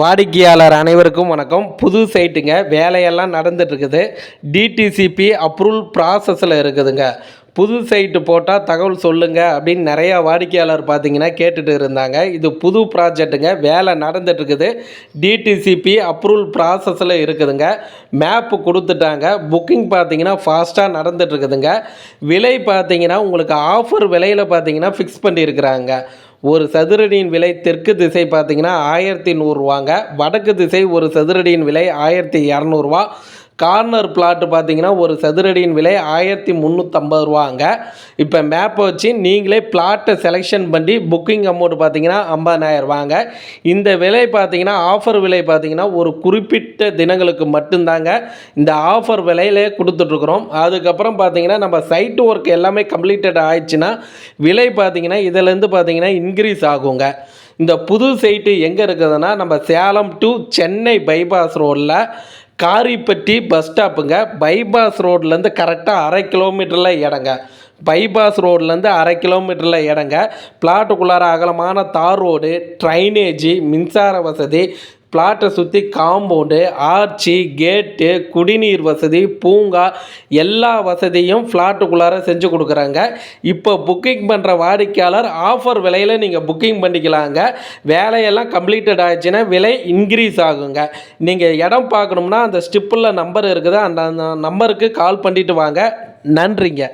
வாடிக்கையாளர் அனைவருக்கும் வணக்கம். புது சைட்டுங்க வேலையெல்லாம் நடந்துட்டுருக்குது டிடிசிபி அப்ரூவல் ப்ராசஸில் இருக்குதுங்க. புது சைட்டு போட்டால் தகவல் சொல்லுங்கள் அப்படின்னு நிறையா வாடிக்கையாளர் பார்த்தீங்கன்னா கேட்டுட்டு இருந்தாங்க. இது புது ப்ராஜெக்ட்டுங்க வேலை நடந்துட்டுருக்குது டிடிசிபி அப்ரூவல் ப்ராசஸில் இருக்குதுங்க. மேப்பு கொடுத்துட்டாங்க. புக்கிங் பார்த்தீங்கன்னா ஃபாஸ்ட்டாக நடந்துட்டுருக்குதுங்க விலை பார்த்தீங்கன்னா உங்களுக்கு ஆஃபர் விலையில் பார்த்தீங்கன்னா ஃபிக்ஸ் பண்ணியிருக்கிறாங்க. ஒரு சதுரடியின் விலை தெற்கு திசை பார்த்திங்கன்னா ஆயிரத்தி நூறுரூவாங்க வடக்கு திசை ஒரு சதுரடியின் விலை ஆயிரத்தி இரநூறுவா. கார்னர் பிளாட்டு பார்த்தீங்கன்னா ஒரு சதுரடியின் விலை ஆயிரத்தி முந்நூற்றம்பது ரூபாங்க. இப்போ மேப்பை வச்சு நீங்களே பிளாட்டை செலெக்ஷன் பண்ணி புக்கிங் அமௌண்ட் பார்த்தீங்கன்னா ஐம்பதாயிரம் ரூபாங்க. இந்த விலை பார்த்தீங்கன்னா ஆஃபர் விலை பார்த்தீங்கன்னா ஒரு குறிப்பிட்ட தினங்களுக்கு மட்டும்தாங்க இந்த ஆஃபர் விலையிலே கொடுத்துட்ருக்குறோம். அதுக்கப்புறம் பார்த்தீங்கன்னா நம்ம சைட் ஒர்க் எல்லாமே கம்ப்ளீட்டட் ஆயிடுச்சுன்னா விலை பார்த்தீங்கன்னா இதிலேருந்து பார்த்தீங்கன்னா இன்க்ரீஸ் ஆகுங்க. இந்த புது சைட்டு எங்கே இருக்குதுன்னா நம்ம சேலம் டு சென்னை பைபாஸ் ரோடில் காரிப்பட்டி பஸ் ஸ்டாப்புங்க பைபாஸ் ரோட்லேருந்து கரெக்டாக அரை கிலோமீட்டரில் இடங்க. பைபாஸ் ரோட்லேருந்து அரை கிலோமீட்டரில் இடங்க. பிளாட்டுக்குள்ளார அகலமான தார் ரோடு ட்ரைனேஜி மின்சார வசதி பிளாட்டை சுற்றி காம்பவுண்டு ஆர்ச்சி கேட்டு குடிநீர் வசதி பூங்கா எல்லா வசதியும் ஃப்ளாட்டுக்குள்ளார செஞ்சு கொடுக்குறாங்க. இப்போ புக்கிங் பண்ணுற வாடிக்கையாளர் ஆஃபர் விலையில் நீங்கள் புக்கிங் பண்ணிக்கலாங்க. வேலையெல்லாம் கம்ப்ளீட்டட் ஆயிடுச்சுன்னா விலை இன்க்ரீஸ் ஆகுங்க. நீங்கள் இடம் பார்க்கணும்னா அந்த ஸ்டிப்பில் நம்பர் இருக்குது. அந்த அந்த நம்பருக்கு கால் பண்ணிட்டு வாங்க. நன்றிங்க.